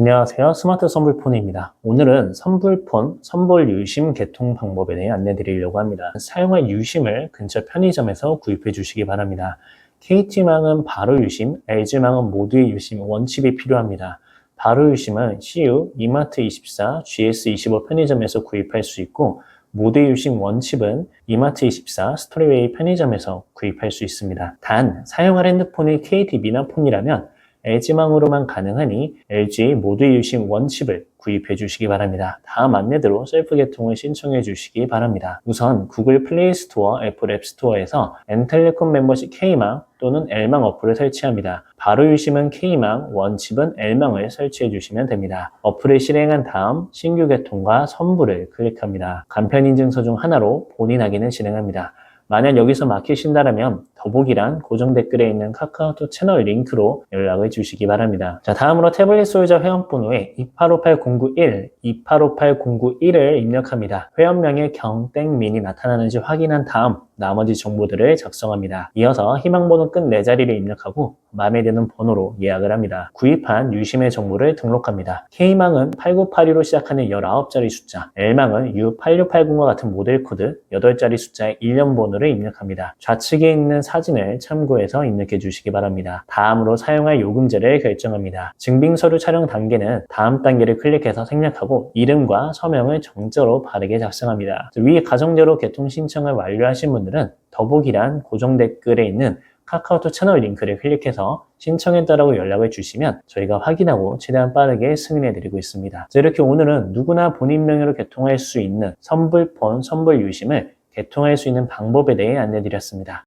안녕하세요. 스마트 선불폰입니다. 오늘은 선불폰 선불 유심 개통 방법에 대해 안내 드리려고 합니다. 사용할 유심을 근처 편의점에서 구입해 주시기 바랍니다. KT망은 바로 유심, LG망은 모두의 유심 원칩이 필요합니다. 바로 유심은 CU, 이마트24, GS25 편의점에서 구입할 수 있고 모두의 유심 원칩은 이마트24, 스토리웨이 편의점에서 구입할 수 있습니다. 단, 사용할 핸드폰이 KT 미나폰이라면 LG망으로만 가능하니 LG 모두의 유심 원칩을 구입해 주시기 바랍니다. 다음 안내대로 셀프 개통을 신청해 주시기 바랍니다. 우선 구글 플레이 스토어, 애플 앱 스토어에서 엔텔레콤 멤버십 K망 또는 L망 어플을 설치합니다. 바로 유심은 K망, 원칩은 L망을 설치해 주시면 됩니다. 어플을 실행한 다음 신규 개통과 선불을 클릭합니다. 간편 인증서 중 하나로 본인 확인을 진행합니다. 만약 여기서 막히신다면 더보기란 고정 댓글에 있는 카카오톡 채널 링크로 연락을 주시기 바랍니다. 자, 다음으로 태블릿 소유자 회원번호에 2858-091, 2858-091을 입력합니다. 회원명에 경땡민이 나타나는지 확인한 다음 나머지 정보들을 작성합니다. 이어서 희망번호 끝 4자리를 입력하고 마음에 드는 번호로 예약을 합니다. 구입한 유심의 정보를 등록합니다. K망은 8982로 시작하는 19자리 숫자, L망은 U8680과 같은 모델 코드 8자리 숫자의 일련 번호를 입력합니다. 좌측에 있는 사진을 참고해서 입력해 주시기 바랍니다. 다음으로 사용할 요금제를 결정합니다. 증빙서류 촬영 단계는 다음 단계를 클릭해서 생략하고 이름과 서명을 정자로 바르게 작성합니다. 위 가정제로 개통 신청을 완료하신 분들은 더보기란 고정 댓글에 있는 카카오톡 채널 링크를 클릭해서 신청했다라고 연락을 주시면 저희가 확인하고 최대한 빠르게 승인해 드리고 있습니다. 자, 이렇게 오늘은 누구나 본인 명의로 개통할 수 있는 선불폰, 선불 유심을 개통할 수 있는 방법에 대해 안내 드렸습니다.